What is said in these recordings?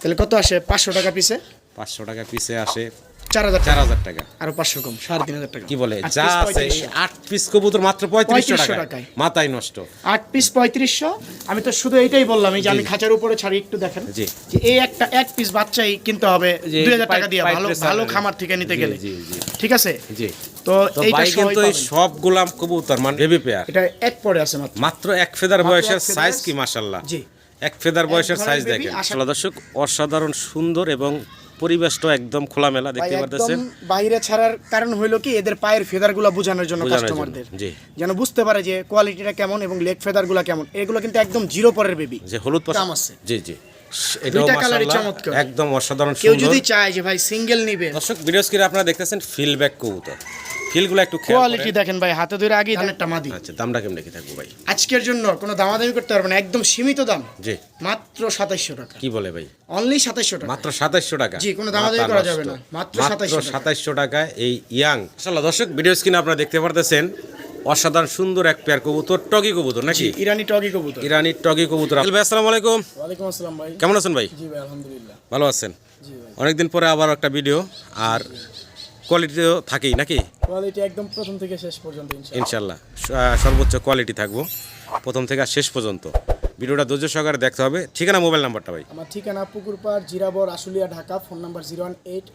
তাহলে কত আসে? পাঁচশো টাকা পিসে পাঁচশো টাকা পিসে আসে চার হাজার চার হাজার টাকা। আরও পাঁচশো কম সাড়ে তিন হাজার টাকা। কি বলে? যা আছে আট পিস কবুতর মাত্র পঁয়ত্রিশশো টাকায়। মাথায় নষ্ট। আট পিস পঁয়ত্রিশশো। আমি তো শুধু এইটাই বললাম এই যে আমি খাঁচার উপরে ছাড়ি একটু দেখেন। যে এই একটা এক পিস বাচ্চাই কিনতে হবে দুই হাজার টাকা দিয়ে ভালো ভালো খামার থেকে নিতে গেলে। জি, জি। ঠিক আছে? জি। তো তো এইটা কিন্তু সব গোলাম কবুতর মানে বেবি পেয়ার এটা এক পরে আছে মাত্র। মাত্র এক ফেদার বয়সের সাইজ কি মাশাল্লাহ জি। এক ফেদার বয়সের সাইজ দেখেন। আসলে দর্শক অসাধারণ সুন্দর এবং পরিবেশটা একদম খোলামেলা দেখতে পারতেছেন। বাইরে ছাড়ার কারণ হইল কি এদের পায়ের ফেদারগুলা বোঝানোর জন্য কাস্টমারদের জি। যেন বুঝতে পারে যে কোয়ালিটিটা কেমন এবং লেগ ফেদারগুলা কেমন। এগুলো কিন্তু একদম জিরো পরের বেবি যে হলুদ পাশা- দাম আছে। জি জি। একদম অসাধারণ কেউ যদি চায় যে ভাই সিঙ্গেল নিবে দর্শক ভিডিও স্ক্রিনে আপনারা দেখতেছেন ফিল ব্যাক কবুতর। ফিলগুলো একটু খেয়াল কোয়ালিটি দেখেন ভাই হাতে ধরে আগে একটা মাদি। আচ্ছা দামটা কেমন রেখে থাকব ভাই? আজকের জন্য কোনো দামাদামি করতে পারবে না একদম সীমিত দাম। জি। মাত্র সাতাইশশো টাকা। কি বলে ভাই? অনলি সাতাইশশো টাকা। মাত্র সাতাইশশো টাকা? জি, কোনো দামাদামি করা যাবে না। মাত্র 2700 টাকা। এই ইয়াং। মাশাআল্লাহ দর্শক ভিডিও স্ক্রিনে আপনারা দেখতে পারতেছেন অসাধারণ সুন্দর এক পেয়ার কবুতর টগি কবুতর নাকি? ইরানি টগি কবুতর। ইরানি টগি কবুতর। ভাই আসসালামু আলাইকুম। ওয়ালাইকুম আসসালাম ভাই। কেমন আছেন ভাই? জি ভাই আলহামদুলিল্লাহ। ভালো আছেন। জি ভাই। অনেকদিন পরে আবার একটা ভিডিও আর কোয়ালিটিও থাকেই নাকি? কোয়ালিটি একদম প্রথম থেকে শেষ পর্যন্ত ইনশাল্লাহ সর্বোচ্চ কোয়ালিটি থাকব। প্রথম থেকে আর শেষ পর্যন্ত। ভিডিওটা ধৈর্য সহকারে দেখতে হবে। ঠিকানা মোবাইল নাম্বারটা ভাই? আমার ঠিকানা পুকুরপাড় Zirabo Ashulia Dhaka phone number zero one eight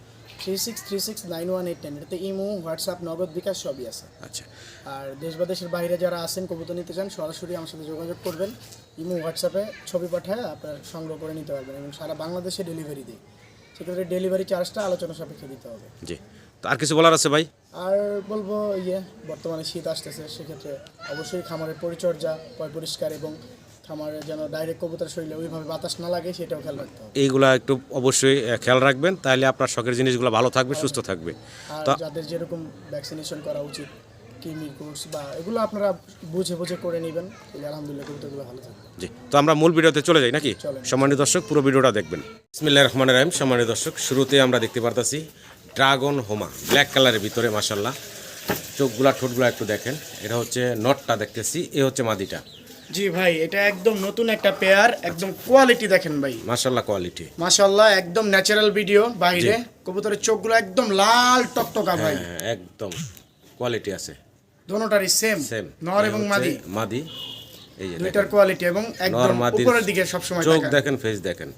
three six three six nine one eight ten এটাতে ইমো হোয়াটসঅ্যাপ নগদ বিকাশ সবই আছে। আচ্ছা। আর দেশ বা দেশের বাইরে যারা আছেন কবুতর নিতে চান সরাসরি আমার সাথে যোগাযোগ করবেন। ইমো হোয়াটসঅ্যাপে ছবি পাঠায় আপনার সংগ্রহ করে নিতে পারবেন এবং সারা বাংলাদেশে ডেলিভারি দিই। সেক্ষেত্রে ডেলিভারি চার্জটা আলোচনা সাপেক্ষে দিতে হবে। জি। তো আর কিছু বলার আছে ভাই? আর বলব ইয়ে বর্তমানে শীত আসতেছে সেক্ষেত্রে অবশ্যই খামারের পরিচর্যা পয় পরিষ্কার এবং খামারে যেন ডাইরেক্ট কবুতর শরীরে ওইভাবে বাতাস না লাগে সেটাও খেয়াল রাখতে হবে। এইগুলা একটু অবশ্যই খেয়াল রাখবেন তাহলে আপনার শখের জিনিসগুলো ভালো থাকবে সুস্থ থাকবে। আর যাদের যেরকম ভ্যাকসিনেশন করা উচিত কিমি কোর্স বা এগুলো আপনারা বুঝে বুঝে করে নেবেন তাহলে আলহামদুলিল্লাহ কবুতরগুলো ভালো থাকবে। জি তো আমরা মূল ভিডিওতে চলে যাই নাকি। সম্মানিত দর্শক পুরো ভিডিওটা দেখবেন। ইসমিল্লাহ রহমান রাহিম। সম্মানিত দর্শক শুরুতে আমরা দেখতে পারতাছি ড্রাগন হোমা ব্ল্যাক কালারের ভিতরে মাসাল্লাহ চোখগুলা ঠোঁটগুলা একটু দেখেন। এটা হচ্ছে নটটা দেখতেছি এ হচ্ছে মাদিটা। জি ভাই এটা একদম নতুন একটা পেয়ার একদম কোয়ালিটি দেখেন ভাই। মাসাল্লাহ কোয়ালিটি মাশাল্লাহ একদম ন্যাচারাল ভিডিও বাইরে। কবুতরের চোখগুলো একদম লাল টকটকা ভাই। হ্যাঁ একদম কোয়ালিটি আছে। দোনোটারই সেম সেম নর এবং মাদি। মাদি। এই যে দুইটার কোয়ালিটি এবং একদম উপরের দিকে সব সবসময় চোখ দেখেন ফেস দেখেন।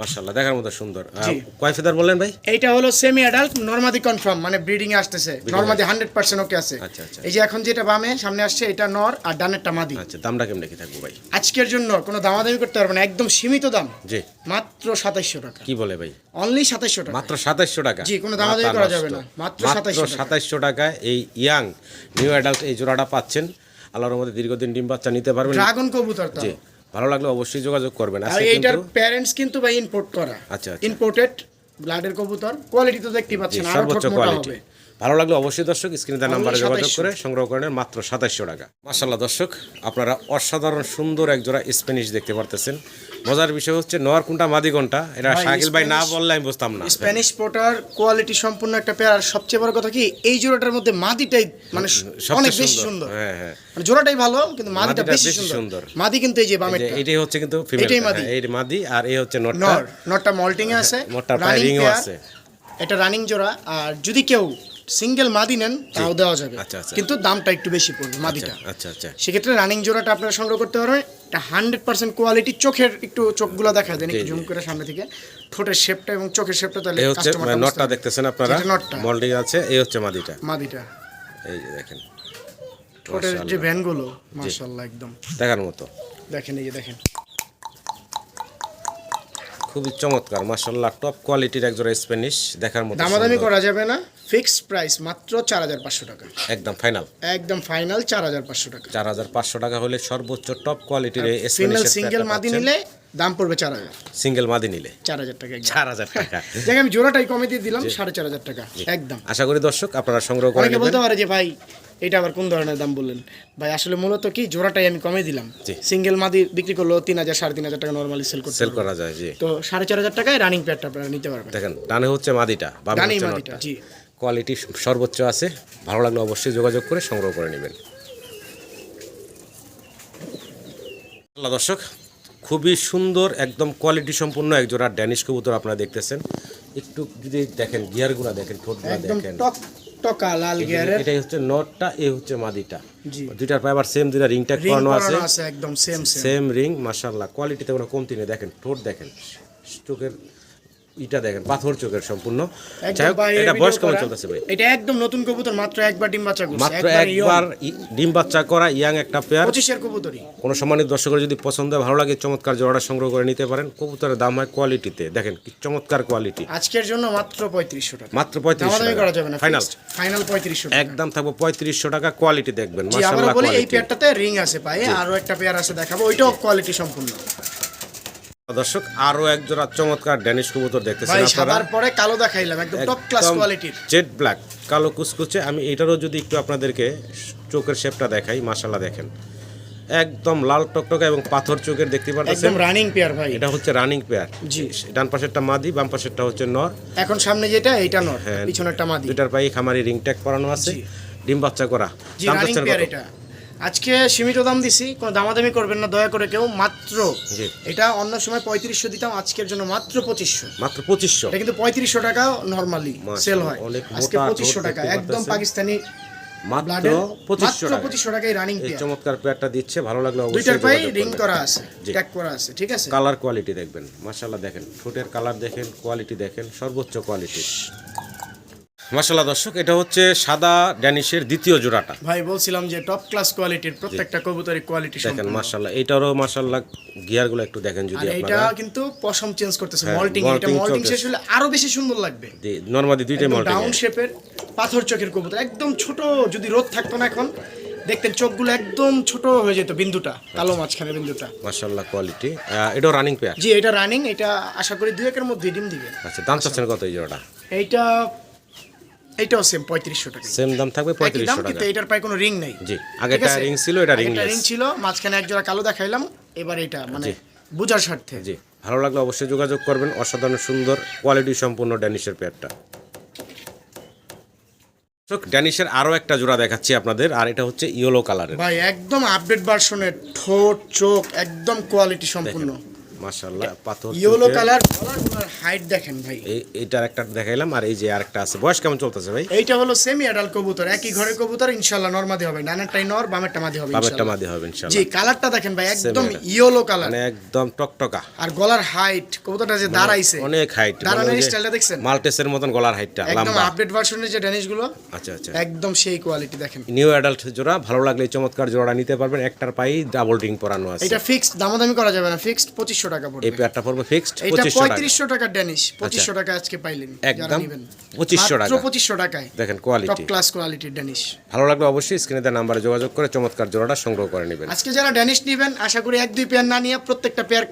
মাশাল্লাহ দেখার মতো সুন্দর। কয় ফেদার বললেন ভাই? এইটা হলো সেমি অ্যাডাল্ট নরমাদি কনফার্ম মানে ব্রিডিং এ আসতেছে। নরমাদি হান্ড্রেড পার্সেন্ট ওকে আছে। আচ্ছা, আচ্ছা। এই যে এখন যেটা বামে সামনে আসছে এটা নর আর ডানেরটা মাদি। আচ্ছা দামটা কেমন রেখে থাকব ভাই? আজকের জন্য কোনো দামাদামি করতে পারবে না একদম সীমিত দাম। জি। মাত্র সাতাইশশো টাকা। কি বলে ভাই? অনলি সাতাইশশো টাকা। মাত্র সাতাইশশো টাকা? জি, কোনো দামাদামি করা যাবে না। মাত্র 2700 টাকা। এই ইয়াং নিউ অ্যাডাল্ট এই জোড়াটা পাচ্ছেন। আল্লাহর মধ্যে দীর্ঘদিন ডিম বাচ্চা নিতে পারবেন। ড্রাগন কবুতর তো। জি। ভালো লাগলে অবশ্যই যোগাযোগ করবেন। আর এইটার প্যারেন্টস কিন্তু ভাই ইম্পোর্ট করা। আচ্ছা, আচ্ছা। ইম্পোর্টেড ব্লাডের কবুতর। কোয়ালিটি তো দেখতে পাচ্ছেন আরও সর্বোচ্চ কোয়ালিটি ভালো লাগলে অবশ্যই দর্শক স্ক্রিনে দেওয়া নাম্বারে যোগাযোগ করে সংগ্রহ করেন মাত্র সাতাইশশো টাকা। মাসাল্লাহ দর্শক আপনারা অসাধারণ সুন্দর এক জোড়া স্প্যানিশ দেখতে পারতেছেন। মজার বিষয় হচ্ছে নোয়ার কোনটা মাদি কোনটা? এটা শাকিল ভাই না বললে আমি বুঝতাম না। স্প্যানিশ পোটার কোয়ালিটি সম্পূর্ণ একটা পেয়ার আর সবচেয়ে বড় কথা কি এই জোড়াটার মধ্যে মাদিটাই মানে অনেক বেশি সুন্দর। হ্যাঁ, হ্যাঁ। মানে জোড়াটাই ভালো কিন্তু মাদিটা বেশি সুন্দর। মাদি কিন্তু এই যে এই বামেরটা এটাই হচ্ছে কিন্তু ফিমেল এটাই মাদি। এই মাদি আর এই হচ্ছে নটটা। নর নটটা মল্টিং এ আছে মোটটা পায়ে running আছে। এটা রানিং জোড়া আর যদি কেউ সিঙ্গেল মাদি নেন তাও দেওয়া যাবে। আচ্ছা, আচ্ছা। কিন্তু দামটা একটু বেশি পড়বে মাদিটা। আচ্ছা আচ্ছা। সেক্ষেত্রে রানিং জোড়াটা আপনারা সংগ্রহ করতে পারবেন। এটা হান্ড্রেড পার্সেন্ট কোয়ালিটি চোখের একটু চোখগুলো দেখা দেন একটু জুম করে সামনে থেকে। ঠোঁটের শেপটা এবং চোখের শেপটা তাহলে হচ্ছে নটটা দেখতেছেন আপনারা? নটটা। মোল্ডিং আছে এই হচ্ছে মাদিটা। মাদিটা। এই যে দেখেন। ঠোঁটের যে ভ্যানগুলো মাশাআল্লাহ একদম। দেখার মতো। দেখেন এই যে দেখেন। খুবই চমৎকার মাশাল্লাহ টপ কোয়ালিটির একজোড়া স্প্যানিশ দেখার মতো দামাদামি করা যাবে না। ফিক্সড প্রাইস মাত্র চার হাজার পাঁচশো টাকা। একদম ফাইনাল। একদম ফাইনাল চার হাজার পাঁচশো টাকা। চার হাজার পাঁচশো টাকা হলে সর্বোচ্চ টপ কোয়ালিটির এই সিঙ্গেল মাদি নিলে দাম পড়বে চার হাজার। সিঙ্গেল মাদি নিলে। চার হাজার টাকা চার হাজার টাকা। দেখে আমি জোড়াটাই কমে দিয়ে দিলাম সাড়ে চার হাজার টাকা একদম। আশা করি দর্শক আপনারা সংগ্রহ করে বলতে পারে যে ভাই এটা আবার কোন ধরনের দাম বললেন? ভাই আসলে মূলত কি জোড়াটাই আমি কমে দিলাম। সিঙ্গেল মাদি বিক্রি করল তিন হাজার সাড়ে তিন হাজার টাকা নর্মালি সেল করতে সেল করা যায় জি। তো সাড়ে চার হাজার টাকায় রানিং প্যাডটা আপনারা নিতে পারবেন। দেখেন ডানে হচ্ছে মাদিটা ডানেই হচ্ছে মাদিটা জি। কোয়ালিটি সর্বোচ্চ আছে ভালো লাগলে অবশ্যই যোগাযোগ করে সংগ্রহ করে নেবেন। আল্লাহ দর্শক খুবই সুন্দর একদম কোয়ালিটি সম্পূর্ণ এক জোড়া ড্যানিশ কবুতর আপনারা দেখতেছেন। একটু যদি দেখেন গিয়ারগুলো দেখেন ঠোঁটগুলো দেখেন। টক টকা লাল গিয়ারের। এটাই হচ্ছে নটটা এ হচ্ছে মাদিটা। জি। দুইটার পায়ে আবার সেম দুইটা রিং ট্যাগ রিং করানো আছে। একদম সেম সেম রিং মাশাআল্লাহ কোয়ালিটিতে কোনো কমতি নেই। দেখেন ঠোঁট দেখেন চোখের ইটা দেখেন পাথর চোখের সম্পূর্ণ। এটা বয়স কেমন চলতেছে ভাই? এটা একদম নতুন কবুতর মাত্র একবার ডিম বাচ্চা করছে মাত্র একবার ডিম বাচ্চা করা ইয়াং একটা পেয়ার পঁচিশের কবুতরই। কোনো সম্মানিত দর্শকের যদি পছন্দ ভালো লাগে চমৎকার জোড়াটা সংগ্রহ করে নিতে পারেন কবুতরের দাম হয় কোয়ালিটিতে দেখেন কি চমৎকার কোয়ালিটি আজকের জন্য মাত্র পঁয়ত্রিশশো টাকা। মাত্র পঁয়ত্রিশশো দামাদামি করা যাবে না ফাইনাল ফাইনাল পঁয়ত্রিশশো টাকা। একদম থাকব পঁয়ত্রিশশো টাকা কোয়ালিটি দেখবেন মাশাআল্লাহ বলি এই পেয়ারটাতে রিং আছে পায়ে আরও একটা পেয়ার আছে দেখাবো ওইটাও কোয়ালিটি সম্পূর্ণ দর্শক আরও এক জোড়া চমৎকার ড্যানিশ কবুতর দেখতেছেন আপনারা। পরে কালো দেখাইলাম একদম টপ ক্লাস কোয়ালিটির জেড ব্ল্যাক কালো কুচকুচে। আমি এটারও যদি একটু আপনাদেরকে চোখের শেপটা দেখাই মাশাল্লাহ দেখেন। একদম লাল টকটকে এবং পাথর চোখের দেখতে পাচ্ছেন একদম রানিং পেয়ার ভাই। এটা হচ্ছে রানিং পেয়ার জি। ডান পাশেরটা মাদি বাম পাশেরটা হচ্ছে নর। এখন সামনে যেটা এটা নর হ্যাঁ। পিছনেরটা মাদি। দুইটার পায়ে খামারি রিং ট্যাগ করানো আছে। ডিম বাচ্চা করা। জি দাম রানিং পেয়ার এটা। আজকে সীমিত দাম দিছি কোনো দামাদামি করবেন না দয়া করে কেউ মাত্র। এটা অন্য সময় পঁয়ত্রিশশো দিতাম আজকের জন্য মাত্র পঁচিশশো। মাত্র পঁচিশশো? এটা কিন্তু পঁয়ত্রিশশো টাকা নর্মালি মাশাআল্লাহ, সেল হয়। আজকে পঁচিশশো টাকা একদম। পাকিস্তানি মাত্র পঁচিশশো টাকায়। রানিং চমৎকার পেয়ারটা দিচ্ছে ভালো লাগলে দুইটার রিং করা আছে। ট্যাগ করা আছে ঠিক আছে? কালার কোয়ালিটি দেখবেন মাশাল্লাহ দেখেন ঠোঁটের কালার দেখেন কোয়ালিটি দেখেন সর্বোচ্চ কোয়ালিটি মাশাল্লাহ দর্শক এটা হচ্ছে সাদা ড্যানিশের দ্বিতীয় জোড়াটা। ভাই বলছিলাম যে টপ ক্লাস কোয়ালিটির প্রত্যেকটা কবুতরের কোয়ালিটি দেখেন মাশাল্লাহ এটারও মাশাল্লাহ গিয়ারগুলো একটু দেখেন যদি আপনারা। কিন্তু পশম চেঞ্জ করতেছে হ্যাঁ, মল্টিং এটা molting মল্টিং শেষ হলে আরও বেশি সুন্দর লাগবে। নর্মালি দুইটাই মল্টিং ডাউন শেপের পাথর চোখের কবুতর। একদম ছোট যদি রোদ থাকতো না এখন দেখতেন চোখগুলো একদম ছোট হয়ে যেত বিন্দুটা কালো মাঝখানে বিন্দুটা। মাশাল্লাহ কোয়ালিটি এটা রানিং পেয়ার জি এটা রানিং এটা আশা করি দুই একের মধ্যে ডিম দিবে। আচ্ছা দাম চাচ্ছেন কত এই জোড়াটা? এইটা এইটাও সেম পঁয়ত্রিশশো টাকা সেম দাম থাকবে পঁয়ত্রিশশো টাকা। কিন্তু এটার পায়ে কোনো রিং নেই। জি আগেটা রিং ছিল এটা রিং রিং ছিল মাঝখানে এক জোড়া কালো দেখাইলাম এবার এটা মানে। বুঝার স্বার্থে। জি ভালো লাগলে অবশ্যই যোগাযোগ করবেন অসাধারণ সুন্দর কোয়ালিটি সম্পূর্ণ ড্যানিশের পেয়ারটা ড্যানিশের আরও একটা জোড়া দেখাচ্ছি আপনাদের আর এটা হচ্ছে ইয়েলো কালারের ভাই একদম আপডেট ভার্সনের ঠোঁট চোখ একদম কোয়ালিটি সম্পূর্ণ। পাথর ইয়েলো কালার গলার হাইট দেখেন ভাই। এইটার একটা দেখাইলাম আর এই যে আরেকটা আছে। বয়স কেমন চলতেছে ভাই? এইটা হলো সেমি অ্যাডাল্ট কবুতর একই ঘরের কবুতর ইনশাআল্লাহ নরমাদি হবে ডানেরটাই নর বামেরটা মাদি হবে ইনশাআল্লাহ। মাদি হবে জি কালারটা দেখেন ভাই একদম ইয়েলো কালার মানে একদম টকটকা। আর গলার হাইট কবুতরটা যে দাঁড়াইছে। অনেক হাইট দাঁড়ানোর স্টাইলটা দেখছেন? মাল্টেসের মতন গলার হাইটটা একদম আপডেট ভার্সনের যে ড্যানিশগুলো আচ্ছা আচ্ছা। একদম সেই কোয়ালিটি দেখেন। নিউ অ্যাডাল্ট জোড়া ভালো লাগলে চমৎকার জোড়া নিতে পারবেন। একটার পায়েই ডাবল রিং পরানো আছে। এটা ফিক্সড দামাদামি করা যাবে না ফিক্সড পঁচিশশো টাকা এই পড়বে পেয়ারটা পড়বে ফিক্সড এটা পঁয়ত্রিশশো টাকা ড্যানিশ পঁচিশশো টাকা আজকে পাইলেন। একদম নিবেন। 2500 মাত্র টাকা। পঁচিশশো টাকায়। দেখেন টপ ক্লাস কোয়ালিটির ড্যানিশ ভালো লাগলে অবশ্যই স্ক্রিনে দেওয়া নাম্বারে যোগাযোগ করে চমৎকার জোড়াটা সংগ্রহ করে নেবেন। আজকে যারা ড্যানিশ নিবেন আশা করি এক দুই পেয়ার না নিয়ে প্রত্যেকটা পেয়ার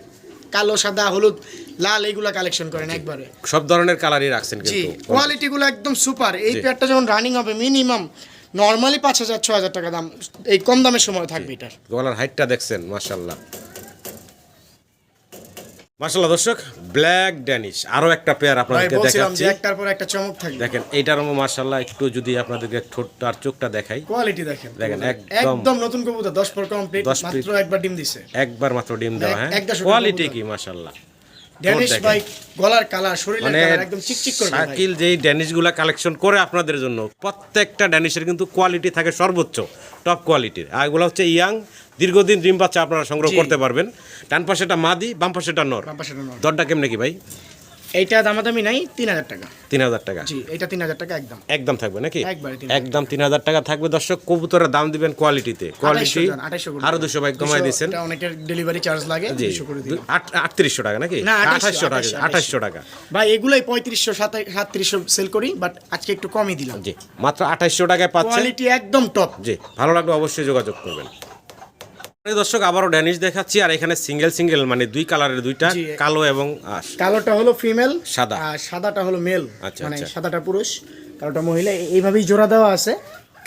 কালো সাদা হলুদ লাল এইগুলা কালেকশন করেন একবারে। সব ধরনের কালারই রাখছেন কিন্তু। কোয়ালিটি গুলো একদম সুপার এই। পেয়ারটা যখন রানিং হবে মিনিমাম নর্মালি পাঁচ হাজার ছ হাজার টাকা দাম এই কম দামের সময় থাকবে এটার। গলার হাইটটা দেখছেন মাশাল্লাহ মাশাল্লাহ দর্শক ব্ল্যাক ড্যানিশ আরও একটা পেয়ার আপনাদেরকে দেখাচ্ছি। একটার পর একটা চমক থাকবে। দেখেন এইটার মাশাল্লাহ একটু যদি আপনাদেরকে ঠোঁটটা আর চোখটা দেখাই। কোয়ালিটি দেখেন দেখেন, একদম- নতুন কবুতর দশ পর কমপ্লিট 10 মাত্র একবার ডিম দিছে। একবার মাত্র ডিম দেওয়া হ্যাঁ? কোয়ালিটি কি মাশাল্লাহ ড্যানিশ ভাই গলার কালার শরীরের মানে কালার একদম চিকচিক ভাই। শাকিল যেই ড্যানিশগুলো কালেকশন করে আপনাদের জন্য প্রত্যেকটা ড্যানিশের কিন্তু কোয়ালিটি থাকে সর্বোচ্চ টপ কোয়ালিটির আর এগুলো হচ্ছে ইয়াং দীর্ঘদিন ডিম বাচ্চা আপনারা সংগ্রহ করতে পারবেন। ডান পাশেটা মাদি বাম পাশেটা নর। বাম পাশেটা নর। দরটা কেমনে কি ভাই? এইটা দামাদামি নাই তিন হাজার টাকা। তিন হাজার টাকা। জি এটা তিন হাজার টাকা একদম। একদম থাকবে নাকি? একবারে 3000 একদম তিন হাজার টাকা থাকবে। দর্শক কবুতরের দাম দিবেন কোয়ালিটিতে কোয়ালিটি 2800 জন, 2800 করে আরও দুশো বাইক কমাই 200 দিচ্ছেন এটা অনেকের ডেলিভারি চার্জ লাগে জি। আটত্রিশশো টাকা নাকি? না, 2800 আঠাশশো টাকা 2800 আঠাশশো টাকা। ভাই এগুলাই পঁয়ত্রিশশো সাতত্রিশশো সেল করি বাট আজকে একটু কমই দিলাম। জি মাত্র আঠাশশো টাকায় পাচ্ছেন। কোয়ালিটি একদম টপ জি ভালো লাগলে অবশ্যই যোগাযোগ করবেন। দর্শক আবারও ড্যানিশ দেখাচ্ছি আর এখানে সিঙ্গেল সিঙ্গেল মানে দুই কালারের দুইটা কালো এবং কালোটা হলো ফিমেল সাদা। আর সাদাটা হলো মেল আচ্ছা, মানে আচ্ছা। সাদাটা পুরুষ কালোটা মহিলা এইভাবেই জোড়া দেওয়া আছে।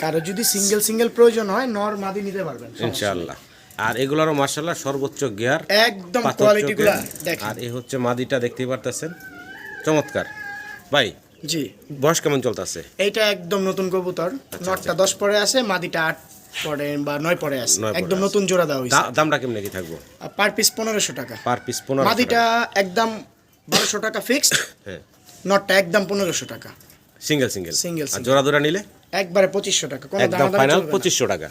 কারও যদি সিঙ্গেল সিঙ্গেল প্রয়োজন হয় নর মাদি নিতে পারবেন ইনশাআল্লাহ। আর এগুলোরও মার্শাল্লাহ সর্বোচ্চ গিয়ার একদম পাথর কোয়ালিটি গুলা দেখেন। আর এই হচ্ছে মাদিটা দেখতেই পারতেছেন? চমৎকার। ভাই জি। বয়স কেমন চলতেছে? এইটা একদম নতুন কবুতর আচ্ছা, নটটা দশ পরে আছে মাদিটা আট পরে বা নয় পরে আছে। একদম নতুন জোড়া দেওয়া হয়েছে দামটা কেমনে কি থাকব? পার পিস পনেরোশো টাকা। পার পিস পনেরো মাদিটা একদম বারোশো টাকা ফিক্সড হ্যাঁ। নটটা একদম পনেরোশো টাকা। সিঙ্গেল সিঙ্গেল আর জোড়া জোড়া নিলে? একবারে পঁচিশশো টাকা। একদম ফাইনাল পঁচিশশো টাকা।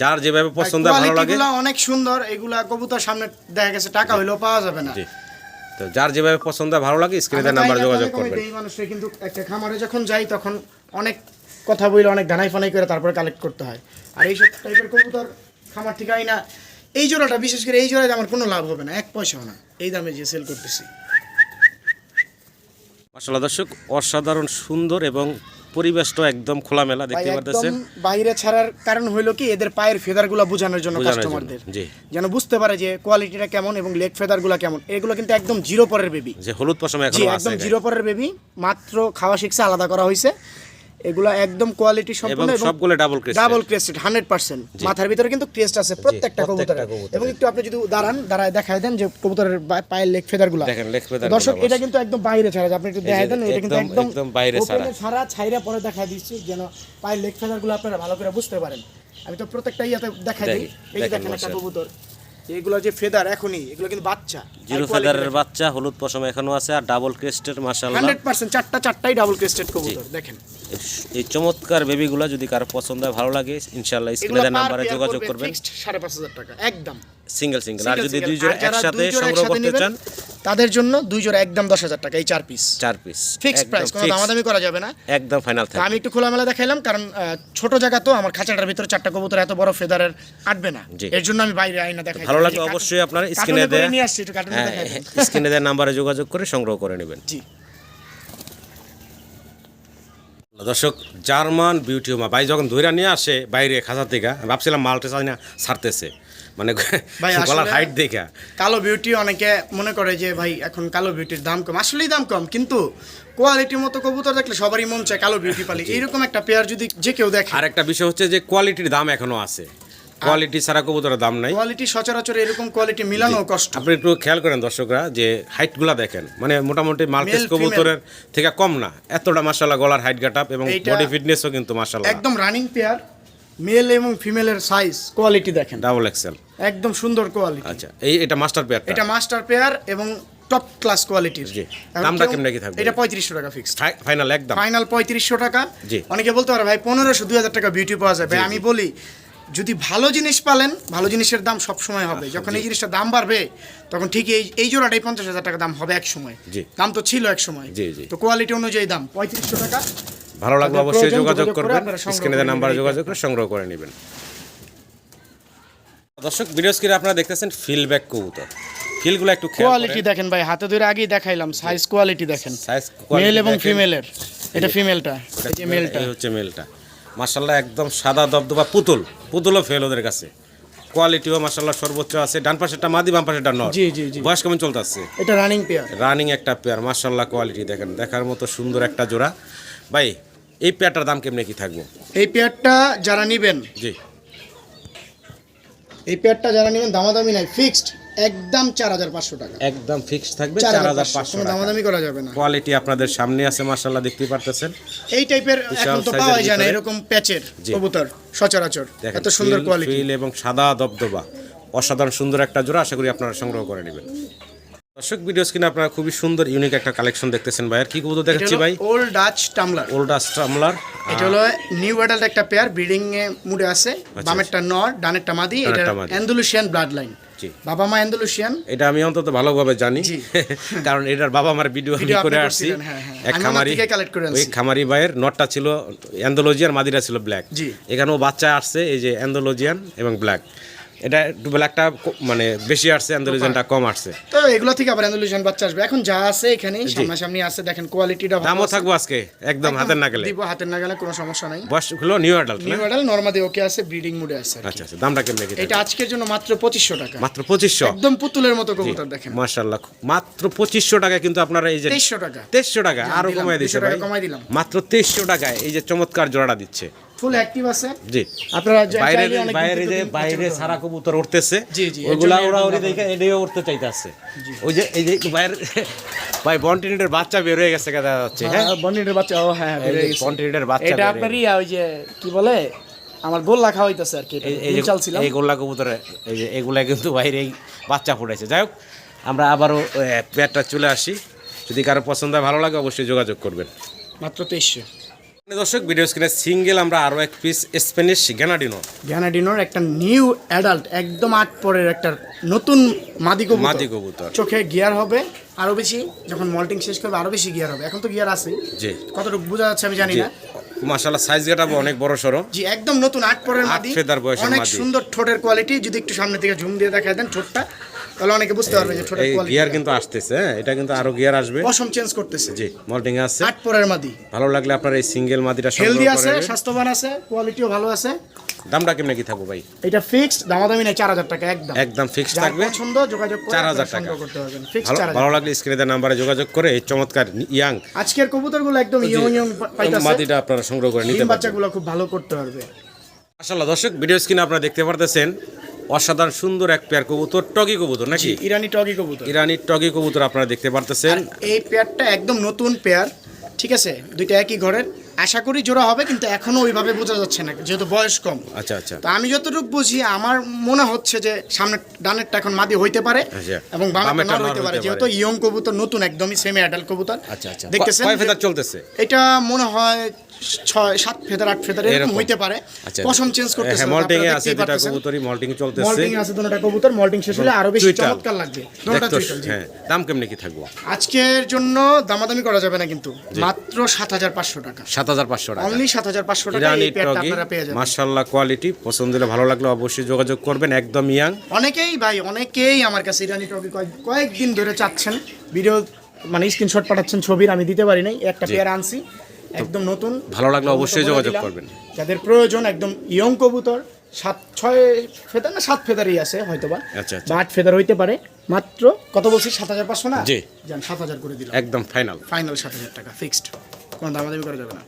যার যেভাবে পছন্দ ভালো লাগে। অনেক সুন্দর। এগুলা কবুতর সামনে দেখা গেছে টাকা হইলেও পাওয়া যাবে না। তো যার যেভাবে পছন্দ ভালো লাগে স্ক্রিনে নাম্বার যোগাযোগ করবেন। দেই মানুষরা কিন্তু একটা খামারে যখন যাই তখন অনেক কথা বলে অনেক ডানাই ফানাই করে তারপরে কালেক্ট করতে হয়। আর এইসব টাইপের কবুতর খামার হয় না। এই জোড়াটা বিশেষ করে এই জোড়ায় আমার কোনো লাভ হবে না এক পয়সাও না। এই দামে যে সেল করতেছি। মাসাল্লাহ দর্শক অসাধারণ সুন্দর এবং পরিবেশটা একদম খোলামেলা দেখতে পারতেছেন। বাইরে ছাড়ার কারণ হইল কি এদের পায়ের ফেদারগুলো বোঝানোর জন্য বোঝানোর জন্য, কাস্টমারদের। যেন বুঝতে পারে যে কোয়ালিটিটা কেমন এবং লেগ ফেদারগুলো কেমন। এগুলো কিন্তু একদম জিরো পরের বেবি যে হলুদ পশম এখনও একদম জিরো পরের বেবি মাত্র খাওয়া শিখছে আলাদা করা হয়েছে এগুলো একদম কোয়ালিটি সম্পূর্ণ এবং সবগুলো double crest double crested hundred percent মাথার ভিতরে কিন্তু ক্রেস্ট আছে প্রত্যেকটা কবুতরে। এবং একটু আপনি যদি দাঁড়ান দাঁড়ায় দেখায় দেন যে কবুতরের পায়ের লেগ ফেদারগুলো। দেখেন, leg feather দর্শক এটা কিন্তু একদম বাইরে ছাড়া আপনি একটু দেখায় দেন এটা কিন্তু একদম- একদম বাইরে ছাড়া। ছাড়া ছাইরা পরে দেখায় দিচ্ছি যেন পায়ের লেগ ফেদারগুলো আপনারা ভালো করে বুঝতে পারেন। আমি তো প্রত্যেকটা ইয়াতে দেখাই দিই। এই দেখেন একটা কবুতর। এগুলো যে ফেদার এখনই এগুলো কিন্তু বাচ্চা। জিরো ফেদারের বাচ্চা হলুদ পশম এখনও আছে আর ডাবল ক্রেস্টেড মাশাআল্লাহ। 100 পার্সেন্ট চারটা চারটাই ডাবল ক্রেস্টেড কবুতর দেখেন। এই চমৎকার বেবিগুলো যদি কারও পছন্দ হয় ভালো লাগে ইনশাআল্লাহ স্ক্রিনে নাম্বারে যোগাযোগ করবেন। fixed সাড়ে পাঁচ হাজার টাকা একদম। সিঙ্গেল সিঙ্গেল আর যদি দুই জোড়া একসাথে সংগ্রহ করতে চান? তাদের জন্য দুই জোড়া একদম দশ হাজার টাকা এই চার পিস চার পিস ফিক্সড প্রাইস কোনো দামাদামি করা যাবে না। একদম ফাইনাল আমি একটু খোলামেলা দেখাইলাম কারণ ছোট জায়গা তো আমার খাঁচাটার ভিতরে চারটা কবুতর এত বড় ফেদারের আটবে না। এর জন্য আমি বাইরে আইনা দেখাই। ভালো লাগলে অবশ্যই আপনার স্ক্রিনে দেয় দেয়া নিয়ে আসছি একটু কার্টুনে হ্যাঁ, দেখাই। স্ক্রিনে দেওয়া নাম্বারে যোগাযোগ করে সংগ্রহ করে নেবেন। জি। দর্শক জার্মান বিউটি হোমা ভাই যখন ধৈরা নিয়ে আসে বাইরে খাঁচা থেকে ভাবছিলাম মালটা চাই না ছাড়তেছে। মানে গলার হাইট দেখা। কালো বিউটি অনেকে মনে করে যে ভাই এখন কালো বিউটির দাম কম। আসলেই দাম কম কিন্তু কোয়ালিটির মতো কবুতর দেখলে সবারই মন চায় কালো বিউটি পালি। এইরকম একটা পেয়ার যদি যে কেউ দেখে। আর একটা বিষয় হচ্ছে যে কোয়ালিটির দাম এখনও আছে। কোয়ালিটি ছাড়া কবুতরের দাম নাই। কোয়ালিটি সচরাচর এরকম কোয়ালিটি মিলানো কষ্ট। আপনি একটু খেয়াল করেন দর্শকরা যে হাইটগুলা দেখেন। মানে মোটামুটি মাল্টেস কবুতরের থেকে কম না। এতটা মাসাল্লাহ গলার হাইট গাটাপ এবং বডি ফিটনেসও কিন্তু মাসাল্লাহ একদম রানিং পেয়ার মেল এবং ফিমেলের সাইজ কোয়ালিটি দেখেন। ডাবল এক্সেল একদম সুন্দর কোয়ালিটি আচ্ছা এই এটা মাস্টার পেয়ার এটা মাস্টার পেয়ার এবং টপ ক্লাস কোয়ালিটির জি। দামটা কেমনে কি থাকবে? এটা পঁয়ত্রিশশো টাকা ফিক্সড ফাইনাল একদম? ফাইনাল পঁয়ত্রিশশো টাকা। জি। অনেকে বলতে পারে ভাই পনেরোশো দুই হাজার টাকা বিউটি পাওয়া যাবে আমি বলি যদি ভালো জিনিস পালেন ভালো জিনিসের দাম সব সময় হবে যখন এই জিনিসটার দাম বাড়বে তখন ঠিক এই এই জোড়াটাই পঞ্চাশ হাজার টাকা দাম হবে এক সময়। দাম তো ছিল এক সময়। তো কোয়ালিটি অনুযায়ী দাম পঁয়ত্রিশশো টাকা। ভালো লাগলে অবশ্যই যোগাযোগ যোগাযোগ করে করবেন স্ক্রিনে করে নাম্বারে। যোগাযোগ করে সংগ্রহ করে নেবেন। দর্শক ভিডিও স্ক্রিনে আপনারা দেখতেছেন ফিলব্যাক কবুতর। ফিলগুলো একটু কোয়ালিটি দেখেন ভাই হাতে ধরে আগেই দেখাইলাম সাইজ কোয়ালিটি দেখেন। সাইজ মেল এবং ফিমেলের এটা ফিমেলটা যে মেলটা এই হচ্ছে মেলটা মাশাল্লাহ একদম সাদা দবদবা পুতুল পুতুলও ফেল ওদের কাছে। কোয়ালিটিও মাশাল্লাহ সর্বোচ্চ আছে। ডান পাশেরটা মাদি বাম পাশেরটা নর। জি, জি, জি। বয়স কেমন চলতেছে? এটা রানিং পেয়ার রানিং একটা পেয়ার মাশাল্লাহ কোয়ালিটি দেখেন। দেখার মতো সুন্দর একটা জোড়া। ভাই এই পেয়ারটার দাম কেমনে কি থাকব? এই পেয়ারটা যারা নেবেন জি। এই পেয়ারটা যারা নেবেন দামাদামি নাই ফিক্সড একদম চার হাজার পাঁচশো টাকা। একদম ফিক্সড থাকবে চার হাজার পাঁচশো দামাদামি করা যাবে না। কোয়ালিটি আপনাদের সামনে আছে মাশাল্লাহ দেখতে পারতেছেন। এই টাইপের এখন তো size-এর যায় না এরকম প্যাচের কবুতর সচরাচর এত সুন্দর কোয়ালিটি ফিল এবং সাদা দবদবা অসাধারণ সুন্দর একটা জোড়া আশা করি আপনারা সংগ্রহ করে নেবেন। দর্শক ভিডিও স্ক্রিনে আপনারা খুবই সুন্দর ইউনিক একটা কালেকশন দেখতেছেন ভাইয়ের কি কবুতর দেখাচ্ছি ভাই? Old Dutch tumbler old tumbler এটা হলো নিউ অ্যাডাল্ট একটা পেয়ার ব্রিডিং এ মুডে আছে। বামেরটা নর ডানেরটা মাদি। এটা। অ্যান্ডালুসিয়ান ব্লাড লাইন জি। বাবা মা অ্যান্ডালুসিয়ান এটা আমি অন্তত ভালোভাবে জানি। কারণ এটার বাবা আমার ভিডিও আমি করে আসছি। হ্যাঁ, হ্যাঁ। এক খামারি ওই খামারি ভাইয়ের নটটা ছিল অ্যান্ডোলজি আর মাদিরা ছিল ব্ল্যাক জি। এখানেও বাচ্চা আসছে এই যে অ্যান্ডোলজিয়ান এবং ব্ল্যাক এটা একটু ব্ল্যাকটা মানে বেশি আসছে অ্যান্ডোলজিয়ানটা কম আসছে। তো এগুলো থেকে আবার অ্যান্ডালুসিয়ান বাচ্চা আসবে। এখন যা আছে এখানে সামনাসামনি আছে দেখেন কোয়ালিটিটা ভালো দামও। থাকব আজকে একদম হাতের না গেলে দিব হাতের না গেলে কোনো সমস্যা নাই। বয়স হলো নিউ অ্যাডাল্ট নিউ অ্যাডাল্ট নরমাদি ওকে আছে ব্রিডিং মুডে আছে আচ্ছা আচ্ছা দামটা কেমন কি এটা আজকের জন্য মাত্র পঁচিশশো টাকা। মাত্র পঁচিশশো? একদম পুতুলের মতো কবুতর দেখেন। মার্শাল্লাহ মাত্র পঁচিশশো টাকা কিন্তু আপনারা এই যে তেইশশো টাকা। তেইশশো টাকা আরও 200 দিচ্ছে ভাই। কমাই দিলাম। মাত্র তেইশশো টাকায় এই যে চমৎকার জোড়াটা দিচ্ছে। ফুল অ্যাক্টিভ আছে। জি। আপনারা বাইরে বাইরে যে বাইরে সারা কবুতর উঠতেছে ওইগুলা ওরা ওরি দেখে এটাও উঠতে চাইতেছে। ওই যে এই যে বাইরে ভাই বন্টিনেটের বাচ্চা বের হয়ে গেছে যাচ্ছে হ্যাঁ হ্যাঁ? বাচ্চা ও হ্যাঁ এই যে বন্টিনেটের বাচ্চা এটা বের হয়ে আপনার ইয়া ওই যে কি বলে? আমার গোল্লা খাওয়াইতেছে আর কি এই- এই যে চালছিলাম। এই গোল্লা কবুতরে এই যে এগুলা কিন্তু বাইরে বাচ্চা ফুটাইছে। যাই হোক আমরা আবারও পেয়ারটা চলে আসি। যদি কারও পছন্দ হয় ভালো লাগে অবশ্যই যোগাযোগ করবেন। মাত্র তেইশশো। দর্শক ভিডিও স্ক্রিনে সিঙ্গেল আমরা আরও এক পিস স্প্যানিশ গ্যানাডিনো গ্যানাডিনোর একটা নিউ অ্যাডাল্ট একদম আট পরের একটা নতুন মাদি কবুতর। মাদি কবুতর। চোখে গিয়ার হবে আরও বেশি যখন মল্টিং শেষ করবে আরও বেশি গিয়ার হবে। এখন তো গিয়ার আছে জি। কতটুকু বোঝা যাচ্ছে আমি জানি না। মাশাল্লাহ সাইজ গেটাবো অনেক বড় সড়ো জি একদম নতুন আট পরের মাদি। ফেদার বয়সের অনেক সুন্দর ঠোঁটের কোয়ালিটি যদি একটু সামনে থেকে ঝুম দিয়ে দেখায় দেন ঠোঁটটা। তাহলে অনেকে বুঝতে পারবে যে এই কোয়ালিটি গিয়ার কিন্তু আসতেছে হ্যাঁ? এটা কিন্তু আরও গিয়ার আসবে। পশম চেঞ্জ করতেছে। জি মল্টিং আছে। আট পরের মাদি। ভালো লাগলে আপনার এই সিঙ্গেল মাদিটা সংগ্রহ হেলদি আছে স্বাস্থ্যবান আছে কোয়ালিটিও ভালো আছে। দামটা কেমনে কি থাকব ভাই? এটা ফিক্সড দামাদামি নাই চার হাজার টাকা একদম। একদম ফিক্স যার থাকবে পছন্দ যোগাযোগ করে 4,000 টাকা। করতে পারবেন। ফিক্সড ভালো ভালো লাগলে স্ক্রিনে দেওয়া নাম্বারে যোগাযোগ করে এই চমৎকার ইয়াং আজকের কবুতরগুলো একদম ইয়ং ইয়ং পাইতাছে। মাদিটা আপনারা সংগ্রহ করে নিতে পারবেন। বাচ্চাগুলো খুব ভালো করতে পারবে। মাশাআল্লাহ দর্শক ভিডিও স্ক্রিনে আপনারা দেখতে পারতেছেন অসাধারণ সুন্দর এক পেয়ার কবুতর টগি কবুতর নাকি? ইরানি টগি কবুতর। ইরানি টগি কবুতর আপনারা দেখতে পারতেছেন। এই পেয়ারটা একদম নতুন পেয়ার ঠিক আছে? দুইটা একই ঘরের। আশা করি জোড়া হবে কিন্তু এখনও ওইভাবে বোঝা যাচ্ছে না যেহেতু বয়স কম। আচ্ছা আচ্ছা। তো আমি যতটুকু বুঝি আমার মনে হচ্ছে যে সামনে ডানেরটা এখন মাদি হইতে পারে আচ্ছা। এবং বামেরটা হইতে পারে যেহেতু। ইয়ং কবুতর নতুন একদমই সেমি অ্যাডাল্ট কবুতর। আচ্ছা আচ্ছা। দেখতেছেন কয় ফেদার চলতেছে? এটা মনে হয় ছয় সাত ফেদার আট ফেদার এরকম। হইতে পারে। আচ্ছা। পশম চেঞ্জ করতেছে হ্যাঁ মল্টিং এ আছে দুটা কবুতরই মল্টিং চলতেছে। মল্টিং আছে কবুতর মল্টিং শেষ হলে আরও বেশি চমৎকার লাগবে। চুইটাল, হ্যাঁ দাম কেমনে কি থাকব? আজকের জন্য দামাদামি করা যাবে না কিন্তু। মাত্র সাত হাজার পাঁচশো টাকা। সাত হাজার পাঁচশো টাকা। অনলি সাত হাজার পাঁচশো টাকা এই পেয়ারটা আপনারা পেয়ে যাবেন। মার্শাল্লাহ কোয়ালিটি পছন্দ হলে ভালো লাগলে অবশ্যই যোগাযোগ করবেন একদম ইয়াং। অনেকেই ভাই অনেকেই আমার কাছে ইরানি টগি কয়েকদিন ধরে চাচ্ছেন। ভিডিও মানে স্ক্রিনশট পাঠাচ্ছেন ছবির আমি দিতে পারি নাই একটা পেয়ার আনছি। একদম নতুন। ভালো লাগলে অবশ্যই যোগাযোগ করবেন। যাদের প্রয়োজন একদম ইয়ং কবুতর সাত ছয় ফেদার না সাত ফেদারই আছে হয়তো বা আচ্ছা, আচ্ছা। বা আট ফেদার হইতে পারে। মাত্র কত বলছি সাত হাজার পাঁচশো না? জি। যান সাত হাজার করে দিলাম। একদম ফাইনাল। ফাইনাল সাত হাজার টাকা ফিক্সড। কোনো দামাদামি করা যাবে না।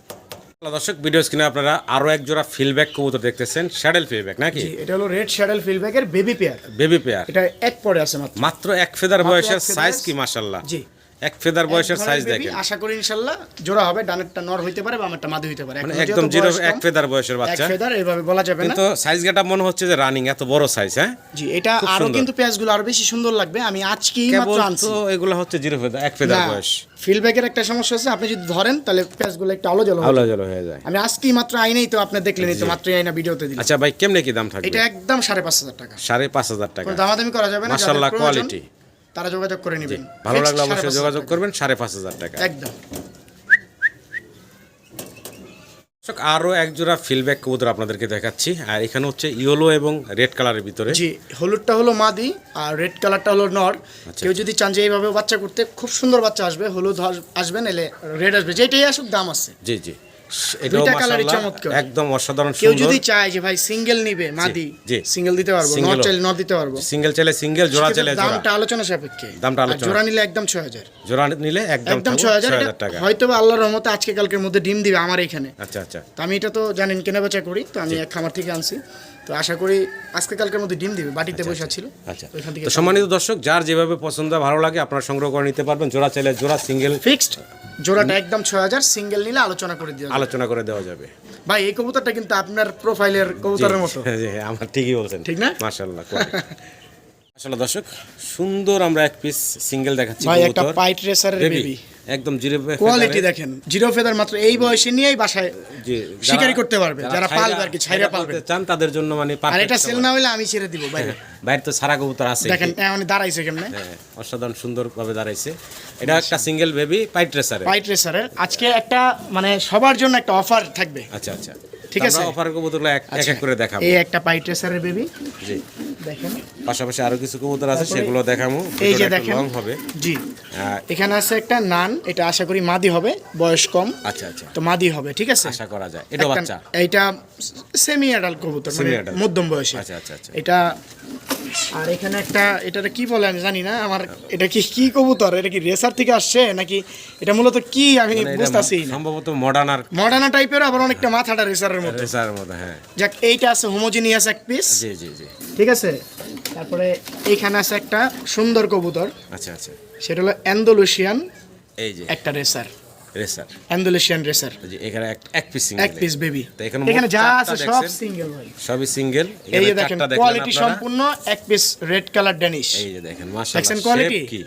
দর্শক ভিডিও স্ক্রিনে আপনারা আরও এক জোড়া ফিলব্যাক কবুতর দেখতেছেন শ্যাডেল ফিলব্যাক নাকি? এটা হলো রেড শ্যাডেল ফিলব্যাকের বেবি পেয়ার বেবি পেয়ার এটা এক পরে আছে মাত্র। মাত্র এক ফেদার বয়সের সাইজ কি মাশাল্লাহ জি। এক ফেদার বয়সের সাইজ দেখেন। আশা করি ইনশাল্লাহ জোড়া হবে ডানেরটা নর হইতে পারে বা আমারটা মাদি হইতে পারে। মানে একদম জিরো এক ফেদার বয়সের এক ফেদার এইভাবে বলা যাবে না। কিন্তু সাইজ গেটা মনে হচ্ছে যে রানিং এত বড় সাইজ হ্যাঁ? জি এটা আরও কিন্তু পেঁয়াজগুলো আরও বেশি সুন্দর লাগবে। আমি আজকেই মাত্র আনছি। তো এগুলো হচ্ছে জিরো ফেদার এক ফেদার বয়স। ফিলব্যাকের একটা সমস্যা আছে আপনি যদি ধরেন তাহলে পেঁয়াজগুলো একটু আলো জল আলো জলো হয়ে যায়। আমি আজকেই মাত্র আইনেই তো আপনি দেখলেনই তো মাত্রই আইনা ভিডিওতে দিলাম। আচ্ছা ভাই কেমনে কি দাম থাকবে? এটা একদম সাড়ে পাঁচ হাজার টাকা। সাড়ে পাঁচ হাজার টাকা। কোনো দামাদামি করা যাবে না প্রয়োজন, কোয়ালিটি তারা যোগাযোগ করে নেবেন। ভালো লাগলে অবশ্যই যোগাযোগ করবেন সাড়ে পাঁচ হাজার টাকা। একদম। দর্শক, আরও এক জোড়া ফিলব্যাক কবুতর আপনাদেরকে দেখাচ্ছি। আর এখানে হচ্ছে ইয়েলো এবং রেড কালারের ভিতরে। জি হলুদটা হলো মাদি আর রেড কালারটা হলো নর। আচ্ছা। কেউ যদি চান যে এইভাবে বাচ্চা করতে খুব সুন্দর বাচ্চা আসবে হলুদ আস- আসবে নাহলে রেড আসবে। যেটাই আসুক দাম আছে। জি জি। এটাও মাশাআল্লাহ একদম অসাধারণ কেউ যদি চায় যে ভাই সিঙ্গেল নিবে মাদি সিঙ্গেল দিতে পারব নট চাইলে নট দিতে পারব। সিঙ্গেল চাইলে সিঙ্গেল জোড়া চাইলে জোড়া। দামটা আলোচনা সাপেক্ষে। দামটা আলোচনা। জোড়া নিলে একদম ছয় হাজার। জোড়া নিলে একদম একদম ছয় হাজার 6000 টাকা। হয়তো আল্লাহর রহমতে আজকে কালকের মধ্যে ডিম দিবে আমার এখানে। আচ্ছা আচ্ছা। তো আমি এটা তো জানেন কেনা বেচা করি তো আমি এক খামার থেকে আনছি। তো আশা করি আজকে কালকের মধ্যে ডিম দিবে বাটিতে বসা ছিল। আচ্ছা। তো সম্মানিত দর্শক যার যেভাবে পছন্দ ভালো লাগে আপনারা সংগ্রহ করে নিতে পারবেন। জোড়া চাইলে জোড়া সিঙ্গেল ফিক্সড। জোড়াটা একদম ছয় হাজার সিঙ্গেল নিলে আলোচনা করে দেওয়া আলোচনা করে দেওয়া যাবে। ভাই এই কবুতরটা কিন্তু আপনার প্রোফাইলের কবুতরের মতো। আমার ঠিকই বলছেন। ঠিক না? মাশাআল্লাহ মাশাআল্লাহ দর্শক সুন্দর আমরা এক পিস সিঙ্গেল দেখাচ্ছি ভাই একটা পাইট রেসারের বেবি একদম জিরো কোয়ালিটি দেখেন জিরো ফেদার মাত্র এই বয়সে নিয়েই বাসায় শিকারি করতে পারবে যারা পালবে আর কি ছাইরা পালবে। চান তাদের জন্য মানে আর এটা সেল না হলে আমি ছেড়ে দিব ভাই বাইরে তো সারা কবুতর আছে দেখেন মানে দাঁড়াইছে কেমনে? হ্যাঁ, অসাধারণ সুন্দরভাবে দাঁড়াইছে। এটা একটা সিঙ্গেল বেবি পাইট রেসারে পাইট রেসারের আজকে একটা মানে সবার জন্য একটা অফার থাকবে। আচ্ছা আচ্ছা। ঠিক আছে। অফার কবুতরগুলো এক এক এক করে দেখাবো। এই একটা পাইট্রেসারের বেবি জি। দেখেন। পাশাপাশি আরও কিছু কবুতর আছে সেগুলো দেখাবো। এই যে দেখেন লং হবে। জি। এখানে আছে একটা নান এটা আশা করি মাদি হবে বয়স কম। আচ্ছা আচ্ছা। তো মাদি হবে ঠিক আছে? আশা করা যায়। এটা বাচ্চা? এটা সেমি অ্যাডাল্ট কবুতর মানে। মধ্যম বয়সী আচ্ছা, আচ্ছা, আচ্ছা। এটা আর এখানে একটা এটা কি বলে আমি জানি না আমার এটা কি কি কবুতর? এটা কি রেসার থেকে আসছে নাকি এটা মূলত কি? আমি মানে বুঝতেছি সম্ভবত মডার্ন আর মডার্না টাইপের আবার অনেকটা মাথাটা রেসারের মতো। রেসার মধ্যে হ্যাঁ। যাক এইটা আছে হোমোজিনিয়াস এক পিস জি জি জি। ঠিক আছে? তারপরে এইখানে আছে একটা সুন্দর কবুতর। আচ্ছা আচ্ছা। সেটা হলো অ্যান্ডোলুশিয়ান এই যে। একটা রেসার রেসার অ্যান্ডোলেশিয়ান রেসার যে এখানে এক এক পিস এক পিস বেবি তো এখানে এখানে যা আছে সব সিঙ্গেল ভাই। সবই সিঙ্গেল এই যে দেখেন কোয়ালিটি সম্পূর্ণ এক পিস রেড কালার ড্যানিশ এই যে দেখেন মাশাআল্লাহ। quality? শেপ কি?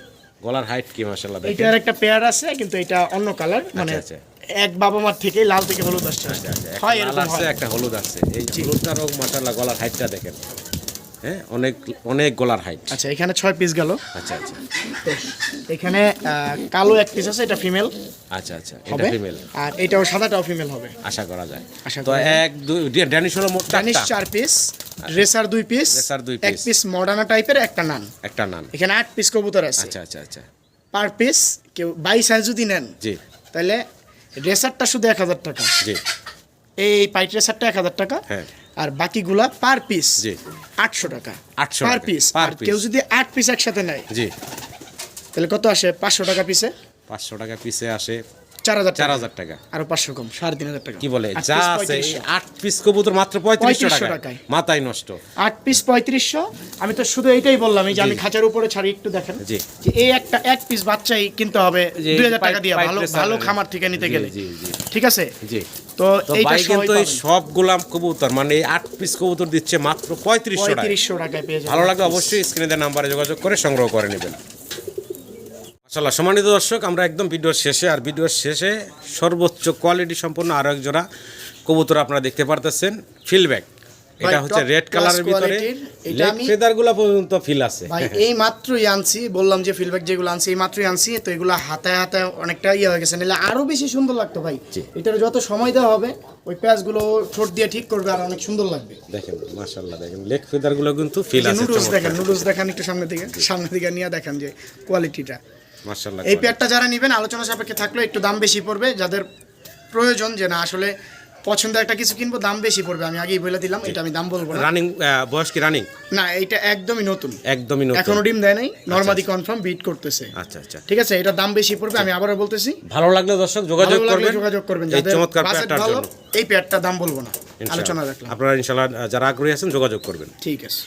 গলার হাইট কি মাশাআল্লাহ দেখেন। এটার একটা পেয়ার আছে কিন্তু এটা অন্য কালার মানে আচ্ছা। এক বাবা মার থেকে লাল থেকে হলুদ আসছে। আচ্ছা আচ্ছা। একটা হয় এরকম আছে হয়। একটা হলুদ আছে। এই হলুদটারও মাশাআল্লাহ গলার হাইটটা দেখেন। হ্যাঁ অনেক অনেক গলার হাইট আচ্ছা এখানে ছয় পিস গেল। আচ্ছা আচ্ছা। এখানে কালো এক পিস আছে এটা ফিমেল আচ্ছা আচ্ছা এটা ফিমেল আর এটাও সাদাটাও ফিমেল হবে। আশা করা যায়। আশা তো এক দুই ড্যানিশ হলো মোট ড্যানিশ চার পিস রেসার দুই পিস রেসার দুই এক পিস মডার্না টাইপের একটা নান। একটা নান। এখানে আট পিস কবুতর আছে। আচ্ছা আচ্ছা আচ্ছা। পার পিস কেউ বাই সাইজ যদি নেন জি। তাহলে রেসারটা শুধু এক হাজার টাকা। জি। এই পাইট রেসারটা এক হাজার টাকা। হ্যাঁ। আর বাকিগুলা পার পিস জি। আটশো টাকা। 800 পার পিস আর কেউ যদি আট পিস একসাথে নেয় জি। তাহলে কত আসে? পাঁচশো টাকা পিসে পাঁচশো টাকা পিসে আসে চার হাজার চার হাজার টাকা। আরও পাঁচশো কম সাড়ে তিন হাজার টাকা। কি বলে? যা আছে আট পিস কবুতর মাত্র পঁয়ত্রিশশো টাকায়। মাথায় নষ্ট। আট পিস পঁয়ত্রিশশো। আমি তো শুধু এইটাই বললাম এই যে আমি খাঁচার উপরে ছাড়ি একটু দেখেন। যে এই একটা এক পিস বাচ্চাই কিনতে হবে দুই হাজার টাকা দিয়ে ভালো ভালো খামার থেকে নিতে গেলে। ঠিক আছে? জি। তো তো এইটা কিন্তু এই সব গোলাম কবুতর মানে আট পিস কবুতর দিচ্ছে মাত্র পঁয়ত্রিশশো টাকা ভালো লাগে অবশ্যই স্ক্রিনে নাম্বারে যোগাযোগ করে সংগ্রহ করে নেবেন। মাশাল্লাহ সম্মানিত দর্শক আমরা একদম ভিডিওর শেষে আর ভিডিওর শেষে সর্বোচ্চ কোয়ালিটি সম্পন্ন আরও এক জোড়া কবুতর আপনারা দেখতে পারতেছেন ফিলব্যাক এটা হচ্ছে রেড কালারের ভিতরে এটা লেগ আমি- ফেদার পর্যন্ত ফিল আছে। ভাই এই মাত্রই আনছি বললাম যে ফিডব্যাক যেগুলো আনছি এই মাত্রই আনছি তো এগুলো অনেকটা ইয়ে হয়ে গেছে। নাহলে আরও বেশি সুন্দর লাগতো ভাই। এটার যত সময় দেওয়া হবে ওই প্যাচগুলো ঠোঁট দিয়ে ঠিক করবে আর অনেক সুন্দর লাগবে। দেখেন মাশাল্লাহ দেখেন লেগ ফেদারগুলো কিন্তু ফিল আছে নুডলস দেখেন নুডলস দেখান একটু সামনে দিকে সামনে দিকে নিয়ে দেখেন যে কোয়ালিটিটা মাশাল্লাহ এই পেয়ারটা যারা নেবেন আলোচনা সাপেক্ষে থাকলেও একটু দাম বেশি পড়বে। যাদের প্রয়োজন যে না আসলে পছন্দ একটা কিছু কিনবো দাম বেশি পড়বে। আমি আগেই বলে দিলাম এটা আমি দাম বলব না। রানিং বয়স কি রানিং? না এটা একদমই নতুন। একদমই নতুন। এখনও ডিম দেয় নাই নরমাদি কনফার্ম বিট করতেছে। আচ্ছা আচ্ছা। ঠিক আছে এটা দাম বেশি পড়বে আমি আবারও বলতেছি। ভালো লাগলে দর্শক যোগাযোগ ভালো লাগলে করবেন। যোগাযোগ করবেন এই চমৎকার বাজেট জন্য। এই পেয়ারটা দাম বলব না। আলোচনা রাখলাম। আপনারা ইনশাল্লাহ যারা আগ্রহী আছেন যোগাযোগ করবেন। ঠিক আছে।